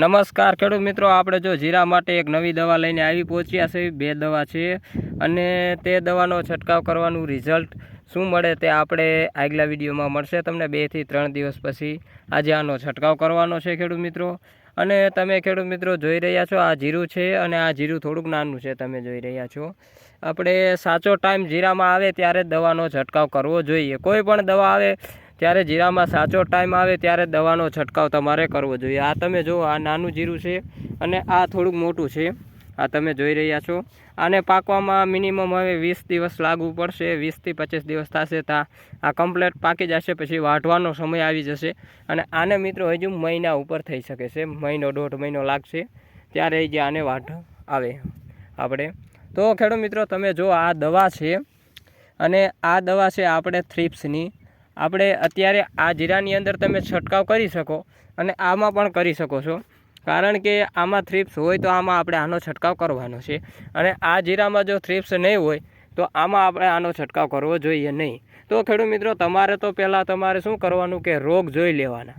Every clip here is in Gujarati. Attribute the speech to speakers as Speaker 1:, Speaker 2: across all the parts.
Speaker 1: નમસ્કાર ખેડૂત મિત્રો, આપણે જો જીરા માટે એક નવી દવા લઈને આવી પહોંચ્યા છે. બે દવા છે અને તે દવાનો છંટકાવ કરવાનું રિઝલ્ટ શું મળે તે આપણે આગલા વિડીયોમાં મળશે. તમને બેથી ત્રણ દિવસ પછી આજે આનો છંટકાવ કરવાનો છે ખેડૂત મિત્રો. અને તમે ખેડૂત મિત્રો જોઈ રહ્યા છો, આ જીરું છે અને આ જીરું થોડુંક નાનું છે, તમે જોઈ રહ્યા છો. આપણે સાચો ટાઈમ જીરામાં આવે ત્યારે દવાનો છંટકાવ કરવો જોઈએ. કોઈ પણ દવા આવે ત્યારે જીરામાં સાચો ટાઈમ આવે ત્યારે દવાનો છંટકાવ તમારે કરવો જોઈએ. આ તમે જુઓ, આ નાનું જીરું છે અને આ થોડુંક મોટું છે. આ તમે જોઈ રહ્યા છો. આને પાકવામાં મિનિમમ હવે વીસ દિવસ લાગવું પડશે. વીસથી પચીસ દિવસ થશે તા આ કમ્પ્લેટ પાકી જશે, પછી વાઢવાનો સમય આવી જશે. અને આને મિત્રો હજુ મહિના ઉપર થઈ શકે છે. મહિનો, દોઢ મહિનો લાગશે ત્યારે જે આને વાઢ આવે આપણે. તો ખેડૂત મિત્રો, તમે જો આ દવા છે અને આ દવા છે આપણે થ્રીપ્સની આપણે અત્યારે આ જીરાની અંદર તમે છંટકાવ કરી શકો અને આમાં પણ કરી શકો છો. કારણ કે આમાં થ્રીપ્સ હોય તો આમાં આપણે આનો છંટકાવ કરવાનો છે. અને આ જીરામાં જો થ્રીપ્સ નહીં હોય, તો આમાં આપણે આનો છંટકાવ કરવો જોઈએ નહીં. તો ખેડૂત મિત્રો, તમારે તો પહેલાં તમારે શું કરવાનું કે રોગ જોઈ લેવાના.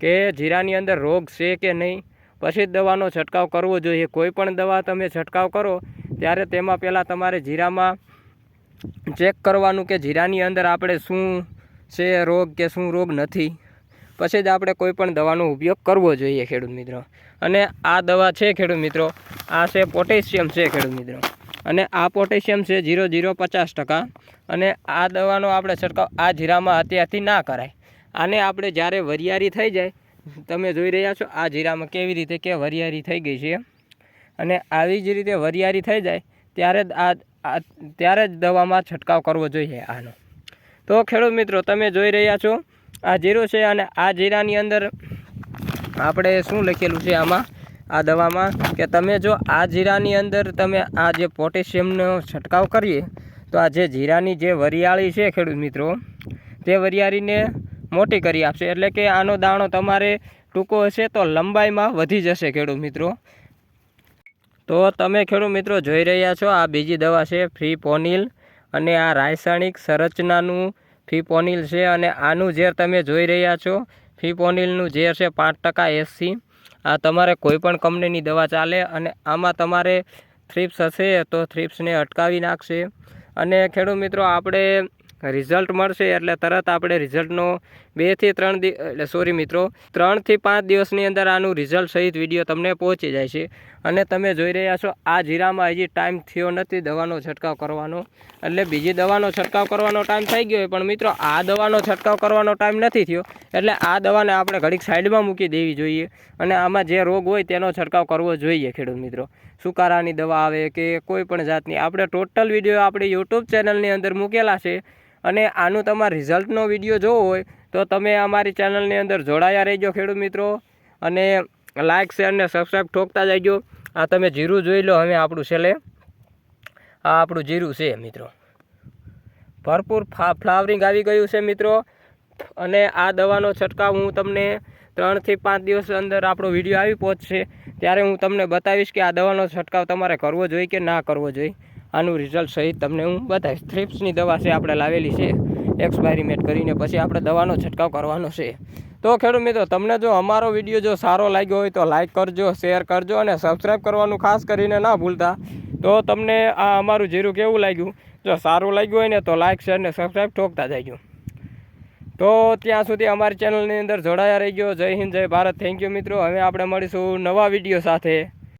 Speaker 1: કે જીરાની અંદર રોગ છે કે નહીં, પછી દવાનો છંટકાવ કરવો જોઈએ. કોઈ પણ દવા તમે છંટકાવ કરો, ત્યારે તેમાં પહેલાં તમારે જીરામાં ચેક કરવાનું કે જીરાની અંદર આપણે શું છે રોગ કે શું રોગ નથી. પછી જ આપણે કોઈ પણ દવાનો ઉપયોગ કરવો જોઈએ ખેડૂત મિત્રો. અને આ દવા છે ખેડૂત મિત્રો. આ છે પોટેશિયમ છે ખેડૂત મિત્રો. અને આ પોટેશિયમ છે જીરો જીરો પચાસ ટકા. અને આ દવાનો આપણે છંટકાવ આ જીરામાં અત્યારથી ના કરાય. આને આપણે જ્યારે વરિયારી થઈ જાય, તમે જોઈ રહ્યા છો આ જીરામાં કેવી રીતે કે વરિયારી થઈ ગઈ છે. અને આવી જ રીતે વરિયારી થઈ જાય, ત્યારે જ આ, ત્યારે જ દવામાં છંટકાવ કરવો જોઈએ આનો. તો ખેડૂત મિત્રો, તમે જોઈ રહ્યા છો આ જીરું છે અને આ જીરાની અંદર આપણે શું લખેલું છે આમાં? આ દવામાં કે તમે જો આ જીરાની અંદર તમે આ જે પોટેશિયમનો છંટકાવ કરીએ, તો આ જે જીરાની જે વરિયાળી છે ખેડૂત મિત્રો, તે વરિયાળીને મોટી કરી આપશે. એટલે કે આનો દાણો તમારે ટૂંકો હશે તો લંબાઈમાં વધી જશે ખેડૂત મિત્રો. તો તમે ખેડૂત મિત્રો જોઈ રહ્યા છો આ બીજી દવા છે ફ્રી પોનિલ. અને આ રાસાયણિક સંરચનાનું ફીપોનિલ છે અને આનું ઝેર તમે જોઈ રહ્યા છો. ફીપોનિલનું ઝેર છે પાંચ ટકા એસી આ તમારે કોઈપણ કંપનીની દવા ચાલે અને આમાં તમારે થ્રીપ્સ હશે તો થ્રીપ્સને અટકાવી નાખશે. અને ખેડૂત મિત્રો, આપણે રિઝલ્ટ મળશે એટલે તરત આપણે રિઝલ્ટનો બેથી ત્રણ દિ એટલે સોરી મિત્રો ત્રણથી પાંચ દિવસની અંદર આનું રિઝલ્ટ સહિત વીડિયો તમને પહોંચી જાય છે. અને તમે જોઈ રહ્યા છો, આ જીરામાં હજી ટાઈમ થયો નથી દવાનો છંટકાવ કરવાનો. એટલે બીજી દવાનો છંટકાવ કરવાનો ટાઈમ થઈ ગયો પણ મિત્રો, આ દવાનો છંટકાવ કરવાનો ટાઈમ નથી થયો. એટલે આ દવાને આપણે ઘડીક સાઈડમાં મૂકી દેવી જોઈએ. અને આમાં જે રોગ હોય તેનો છંટકાવ કરવો જોઈએ ખેડૂત મિત્રો. સુકારાની દવા આવે કે કોઈ પણ જાતની. આપણે ટોટલ વીડિયો આપણી યુટ્યુબ ચેનલની અંદર મૂકેલા છે. અને આનું તમારે રિઝલ્ટનો વીડિયો જોવો હોય તો તમે અમારી ચેનલની અંદર જોડાયા રહેજો ખેડૂત મિત્રો. અને લાઇક શેર અને સબસ્ક્રાઈબ ઠોકતા જજો આ તમે જીરું જોઈ લો, હવે આપણું છેલ્લે. આ આપણું જીરું છે મિત્રો. ભરપૂર ફ્લાવરિંગ આવી ગયું છે મિત્રો. અને આ દવાનો છંટકાવ હું તમને ત્રણથી પાંચ દિવસ અંદર આપણો વીડિયો આવી પહોંચશે. ત્યારે હું તમને બતાવીશ કે આ દવાનો છંટકાવ તમારે કરવો જોઈએ કે ના કરવો જોઈએ. આનું રિઝલ્ટ સહિત તમને હું બતાવીશ થ્રિપ્સની દવા છે આપણે લાવેલી છે. એક્સપાયરીમેન્ટ કરીને પછી આપણે દવાનો છંટકાવ કરવાનો છે. તો ખેડૂત મિત્રો, તમને જો અમારો વીડિયો જો સારો લાગ્યો હોય તો લાઇક કરજો શેર કરજો અને સબસ્ક્રાઈબ કરવાનું ખાસ કરીને ના ભૂલતા. તો તમને આ અમારું જીરું કેવું લાગ્યું? જો સારું લાગ્યું હોય ને તો લાઇક શેર ને સબસ્ક્રાઈબ ઠોકતા જાય તો ત્યાં સુધી અમારી ચેનલની અંદર જોડાયા રહી ગયો જય હિન્દ, જય ભારત. થેન્ક યુ મિત્રો. હવે આપણે મળીશું નવા વીડિયો સાથે.